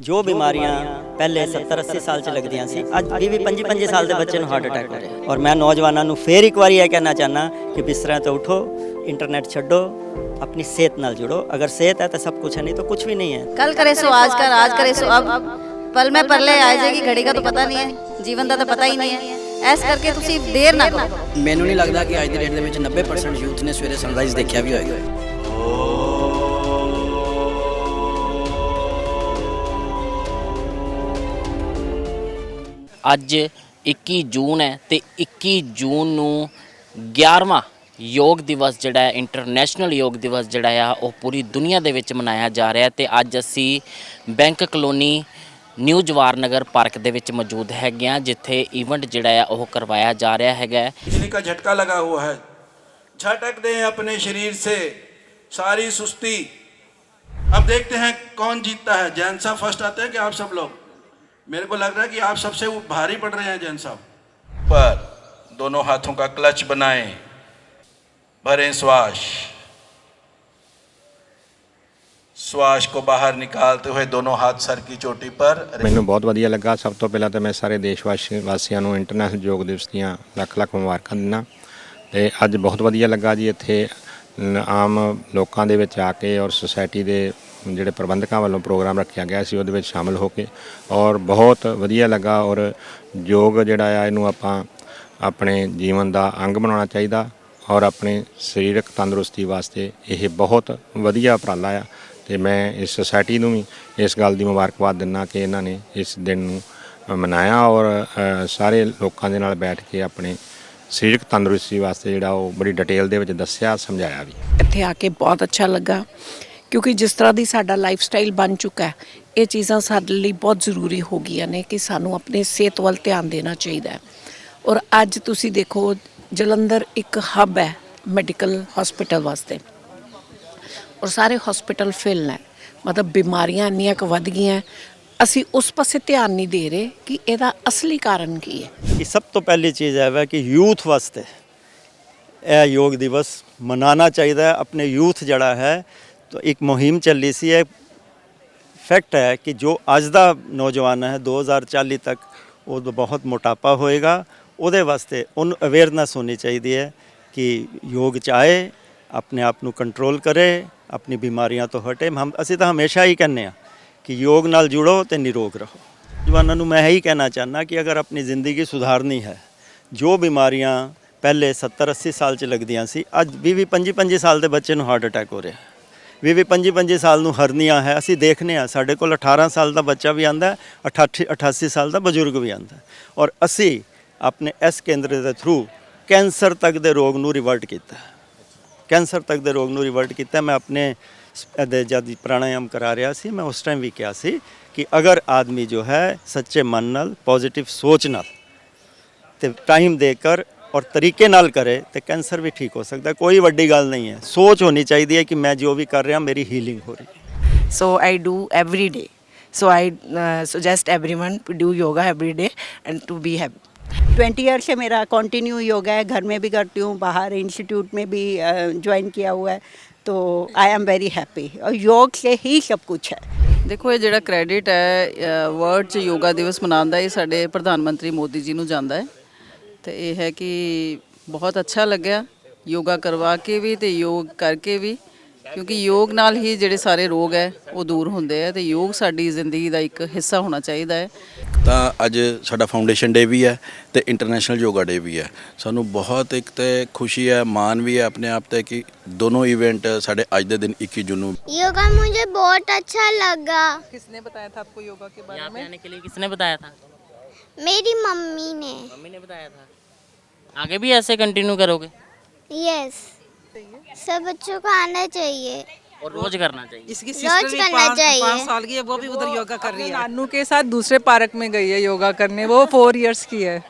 ਜੋ ਬਿਮਾਰੀਆਂ ਪਹਿਲੇ 70 80 ਸਾਲ ਚ ਲੱਗਦੀਆਂ ਸੀ ਅੱਜ 20 25 25 ਸਾਲ ਦੇ ਬੱਚੇ ਨੂੰ ਹਾਰਟ ਅਟੈਕ ਹੋ ਰਿਹਾ। ਔਰ ਮੈਂ ਨੌਜਵਾਨਾਂ ਨੂੰ ਫੇਰ ਇੱਕ ਵਾਰੀ ਇਹ ਕਹਿਣਾ ਚਾਹਨਾ ਕਿ ਬਿਸਤਰਿਆਂ ਤੋਂ ਉਠੋ ਇੰਟਰਨੈਟ ਛੱਡੋ ਆਪਣੀ ਸਿਹਤ ਨਾਲ ਜੁੜੋ। ਅਗਰ ਸਿਹਤ ਹੈ ਤਾਂ ਸਭ ਕੁਝ ਹੈ ਨਹੀਂ ਤਾਂ ਕੁਝ ਵੀ ਨਹੀਂ ਹੈ। ਕੱਲ ਕਰੇ ਸੋ ਆਜ ਕਰ ਆਜ ਕਰੇ ਸੋ। ਅਬ ਪਲ ਮੈਂ ਪਰਲੇ ਆ ਜਾਏਗੀ ਘੜੀ ਦਾ ਤਾਂ ਪਤਾ ਨਹੀਂ ਹੈ ਜੀਵਨ ਦਾ ਤਾਂ ਪਤਾ ਹੀ ਨਹੀਂ ਹੈ। ਐਸ ਕਰਕੇ ਤੁਸੀਂ ਦੇਰ ਨਾ ਕਰੋ। ਮੈਨੂੰ ਨਹੀਂ ਲੱਗਦਾ ਕਿ ਅੱਜ ਦੀ ਡੇਟ ਦੇ ਵਿੱਚ 90% ਯੂਥ ਨੇ ਸਵੇਰੇ ਸਨਰਾਈਜ਼ ਦੇਖਿਆ ਵੀ ਹੋਏਗਾ। ਅੱਜ 21 ਜੂਨ ਹੈ ਤੇ 21 ਜੂਨ ਨੂੰ 11ਵਾਂ ਯੋਗ ਦਿਵਸ ਜਿਹੜਾ ਹੈ ਇੰਟਰਨੈਸ਼ਨਲ ਯੋਗ ਦਿਵਸ ਜਿਹੜਾ ਆ ਉਹ ਪੂਰੀ ਦੁਨੀਆ ਦੇ ਵਿੱਚ ਮਨਾਇਆ ਜਾ ਰਿਹਾ ਹੈ ਤੇ ਅੱਜ ਅਸੀਂ bank colony new Jawahar Nagar park ਦੇ ਵਿੱਚ ਮੌਜੂਦ ਹੈਗੇ ਆ ਜਿੱਥੇ ਇਵੈਂਟ ਜਿਹੜਾ ਆ ਉਹ ਕਰਵਾਇਆ ਜਾ ਰਿਹਾ ਹੈਗਾ ਹੈ। बिजली का झटका लगा हुआ है झटक दें अपने शरीर से सारी सुस्ती अब देखते हैं कौन जीतता है जैन साहब फर्स्ट आते हैं कि आप सब लोग मेरे को लग रहा है कि आप सबसे भारी पड़ रहे हैं जैन साहब पर दोनों हाथों का क्लच बनाएं भरें श्वास श्वास को बाहर निकालते हुए दोनों हाथ सर की चोटी पर ਮੈਨੂੰ ਬਹੁਤ ਵਧੀਆ ਲੱਗਾ ਸਭ ਤੋਂ ਪਹਿਲਾਂ ਤਾਂ ਮੈਂ ਸਾਰੇ ਦੇਸ਼ ਵਾਸੀ ਵਾਸੀਆਂ ਨੂੰ ਇੰਟਰਨੈਸ਼ਨਲ ਯੋਗ ਦਿਵਸ ਦੀਆਂ ਲੱਖ ਲੱਖ ਮੁਬਾਰਕਾਂ ਦਿੰਦਾ ਤੇ ਅੱਜ ਬਹੁਤ ਵਧੀਆ ਲੱਗਾ ਜੀ ਇੱਥੇ ਨ- ਆਮ ਲੋਕਾਂ ਦੇ ਵਿੱਚ ਆ ਕੇ ਔਰ ਸੁਸਾਇਟੀ ਦੇ ਜਿਹੜੇ ਪ੍ਰਬੰਧਕਾਂ ਵੱਲੋਂ ਪ੍ਰੋਗਰਾਮ ਰੱਖਿਆ ਗਿਆ ਸੀ, ਉਹਦੇ ਵਿੱਚ ਸ਼ਾਮਲ ਹੋ ਕੇ ਔਰ ਬਹੁਤ ਵਧੀਆ ਲੱਗਾ ਔਰ ਯੋਗ ਜਿਹੜਾ ਆ, ਇਹਨੂੰ ਆਪਾਂ ਆਪਣੇ ਜੀਵਨ ਦਾ ਅੰਗ ਬਣਾਉਣਾ ਚਾਹੀਦਾ ਔਰ ਆਪਣੇ ਸਰੀਰਕ ਤੰਦਰੁਸਤੀ ਵਾਸਤੇ ਇਹ ਬਹੁਤ ਵਧੀਆ ਉਪਰਾਲਾ ਆ ਤੇ ਮੈਂ ਇਸ ਸੁਸਾਇਟੀ ਨੂੰ ਵੀ ਇਸ ਗੱਲ ਦੀ ਮੁਬਾਰਕਬਾਦ ਦਿੰਦਾ ਕਿ ਇਹਨਾਂ ਨੇ ਇਸ ਦਿਨ ਨੂੰ ਮਨਾਇਆ ਔਰ ਸਾਰੇ ਲੋਕਾਂ ਦੇ ਨਾਲ ਬੈਠ ਕੇ ਆਪਣੇ ਸਰੀਰਕ ਤੰਦਰੁਸਤੀ ਵਾਸਤੇ ਜਿਹੜਾ ਉਹ ਬੜੀ ਡਿਟੇਲ ਦੇ ਵਿੱਚ ਦੱਸਿਆ, ਸਮਝਾਇਆ ਵੀ। ਇੱਥੇ ਆ ਕੇ ਬਹੁਤ ਅੱਛਾ ਲੱਗਾ। ਕਿਉਂਕਿ ਜਿਸ ਤਰ੍ਹਾਂ ਦੀ ਸਾਡਾ ਲਾਈਫ ਸਟਾਈਲ ਬਣ ਚੁੱਕਾ ਹੈ, ਇਹ ਚੀਜ਼ਾਂ ਸਾਡੇ ਲਈ ਬਹੁਤ ਜ਼ਰੂਰੀ ਹੋ ਗਈਆਂ ਨੇ ਕਿ ਸਾਨੂੰ ਆਪਣੀ ਸਿਹਤ ਵੱਲ ਧਿਆਨ ਦੇਣਾ ਚਾਹੀਦਾ ਹੈ। ਔਰ ਅੱਜ ਤੁਸੀਂ ਦੇਖੋ, ਜਲੰਧਰ ਇੱਕ ਹੱਬ ਹੈ ਮੈਡੀਕਲ ਹਸਪੀਟਲ ਵਾਸਤੇ। ਔਰ ਸਾਰੇ ਹਸਪੀਟਲ ਫਿਲ ਨੇ। ਮਤਲਬ ਬਿਮਾਰੀਆਂ ਇੰਨੀਆਂ ਕੁ ਵੱਧ ਗਈਆਂ ਅਸੀਂ ਉਸ ਪਾਸੇ ਧਿਆਨ ਨਹੀਂ ਦੇ ਰਹੇ ਕਿ ਇਹਦਾ ਅਸਲੀ ਕਾਰਨ ਕੀ ਹੈ। ਕਿ ਸਭ ਤੋਂ ਪਹਿਲੀ ਚੀਜ਼ ਹੈ ਵਾ ਕਿ ਯੂਥ ਵਾਸਤੇ ਇਹ ਯੋਗ ਦਿਵਸ ਮਨਾਉਣਾ ਚਾਹੀਦਾ ਹੈ। ਆਪਣੇ ਯੂਥ ਜਿਹੜਾ ਹੈ ਤਾਂ ਇੱਕ ਮੁਹਿੰਮ ਚੱਲੀ ਸੀ ਇਹ ਫੈਕਟ ਹੈ ਕਿ ਜੋ ਅੱਜ ਦਾ ਨੌਜਵਾਨ ਹੈ 2040 ਤੱਕ ਉਹ ਬਹੁਤ ਮੋਟਾਪਾ ਹੋਏਗਾ ਉਹਦੇ ਵਾਸਤੇ ਉਹਨੂੰ ਅਵੇਅਰਨੈਸ ਹੋਣੀ ਚਾਹੀਦੀ ਹੈ ਕਿ ਯੋਗ ਚ ਆਏ ਆਪਣੇ ਆਪ ਨੂੰ ਕੰਟਰੋਲ ਕਰੇ ਆਪਣੀ ਬਿਮਾਰੀਆਂ ਤੋਂ ਹਟੇ ਹਮ ਅਸੀਂ ਤਾਂ ਹਮੇਸ਼ਾ ਹੀ ਕਹਿੰਦੇ ਆ ਕਿ ਯੋਗ ਨਾਲ ਜੁੜੋ ਤੇ ਨਿਰੋਗ ਰਹੋ ਜਵਾਨਾਂ ਨੂੰ ਮੈਂ ਇਹੀ ਕਹਿਣਾ ਚਾਹਨਾ ਕਿ ਅਗਰ ਆਪਣੀ ਜ਼ਿੰਦਗੀ ਸੁਧਾਰਨੀ ਹੈ ਜੋ ਬਿਮਾਰੀਆਂ ਪਹਿਲੇ 70 80 ਸਾਲ ਚ ਲੱਗਦੀਆਂ ਸੀ ਅੱਜ 20 25 25 ਸਾਲ ਦੇ ਬੱਚੇ ਨੂੰ ਹਾਰਟ ਅਟੈਕ ਹੋ ਰਿਹਾ ਵੀ ਵੀ 25 25 ਸਾਲ ਨੂੰ ਹਰਨੀਆਂ ਹੈ। ਅਸੀਂ ਦੇਖਨੇ ਆ ਸਾਡੇ ਕੋਲ 18 ਸਾਲ ਦਾ ਬੱਚਾ ਵੀ ਆਂਦਾ 88 88 ਸਾਲ ਦਾ ਬਜ਼ੁਰਗ ਵੀ ਆਂਦਾ ਔਰ ਅਸੀਂ ਆਪਣੇ ਇਸ ਕੇਂਦਰ ਦੇ ਥਰੂ ਕੈਂਸਰ ਤੱਕ ਦੇ ਰੋਗ ਨੂੰ ਰਿਵਰਟ ਕੀਤਾ ਕੈਂਸਰ ਤੱਕ ਦੇ ਰੋਗ ਨੂੰ ਰਿਵਰਟ ਕੀਤਾ ਮੈਂ ਆਪਣੇ ਸ- ਜਦ ਪ੍ਰਾਣਾਯਾਮ ਕਰਾ ਰਿਹਾ ਸੀ, ਮੈਂ ਉਸ ਟਾਈਮ ਵੀ ਕਿਹਾ ਸੀ ਕਿ ਅਗਰ ਆਦਮੀ ਜੋ ਹੈ, ਸੱਚੇ ਮਨ ਨਾਲ ਪੋਜ਼ਿਟਿਵ ਸੋਚ ਨਾਲ, ਤੇ ਟਾਈਮ ਦੇ ਕਰ ਔਰ ਤਰੀਕੇ ਨਾਲ ਕਰੇ ਤੇ ਕੈਂਸਰ ਵੀ ਠੀਕ ਹੋ ਸਕਦਾ ਹੈ। ਕੋਈ ਵੱਡੀ ਗੱਲ ਨਹੀਂ ਹੈ ਸੋਚ ਹੋਣੀ ਚਾਹੀਦੀ ਹੈ ਕਿ ਮੈਂ ਜੋ ਵੀ ਕਰ ਰਿਹਾ ਮੇਰੀ ਹੀਲਿੰਗ ਹੋ ਰਹੀ ਹੈ so i do every day so i uh, suggest everyone to do yoga every day and to be happy twenty year से मेरा कंटिन्यू योगा है घर में भी करती हूँ बाहर इंस्टीट्यूट में भी ज्वाइन किया हुआ है तो आई एम वेरी हैप्पी और योग से ही सब कुछ है ਦੇਖੋ ਇਹ ਜਿਹੜਾ ਕ੍ਰੈਡਿਟ ਹੈ ਵਰਲਡ 'ਚ ਯੋਗਾ ਦਿਵਸ ਮਨਾਉਣ ਦਾ ਇਹ ਸਾਡੇ ਪ੍ਰਧਾਨ ਮੰਤਰੀ ਮੋਦੀ ਜੀ ਨੂੰ ਜਾਂਦਾ ਹੈ ਤੇ ਇਹ ਹੈ ਕਿ ਬਹੁਤ ਅੱਛਾ ਲੱਗਿਆ ਯੋਗਾ ਕਰਵਾ ਕੇ ਵੀ ਤੇ ਯੋਗ ਕਰਕੇ ਵੀ ਕਿਉਂਕਿ ਯੋਗ ਨਾਲ ਹੀ ਜਿਹੜੇ ਸਾਰੇ ਰੋਗ ਹੈ ਉਹ ਦੂਰ ਹੁੰਦੇ ਆ ਤੇ ਯੋਗ ਸਾਡੀ ਜ਼ਿੰਦਗੀ ਦਾ ਇੱਕ ਹਿੱਸਾ ਹੋਣਾ ਚਾਹੀਦਾ ਹੈ ਤਾਂ ਅੱਜ ਸਾਡਾ ਫਾਊਂਡੇਸ਼ਨ ਡੇ ਵੀ ਹੈ ਤੇ ਇੰਟਰਨੈਸ਼ਨਲ ਯੋਗਾ ਡੇ ਵੀ ਹੈ ਸਾਨੂੰ ਬਹੁਤ ਇੱਕ ਤੇ ਖੁਸ਼ੀ ਹੈ ਮਾਣ ਵੀ ਹੈ ਆਪਣੇ ਆਪ ਤੇ ਕਿ ਦੋਨੋਂ ਇਵੈਂਟ ਸਾਡੇ ਅੱਜ ਦੇ ਦਿਨ 21 ਜੂਨ ਨੂੰ योगा मुझे बहुत अच्छा लगा ਕਿਸਨੇ ਬਤਾਇਆ ਥਾ ਆਪਕੋ ਯੋਗਾ ਕੇ यहाँ पे आने के लिए किसने बताया था मेरी मम्मी ने मम्मी ने बताया था आगे भी ऐसे कंटिन्यू करोगे? यस सब बच्चों को आना चाहिए। और रोज करना चाहिए। जिसकी रोज करना चाहिए। साल की है वो भी उधर योगा कर रही है। नानू के साथ दूसरे पार्क में गई है योगा करने वो फोर इयर्स की है।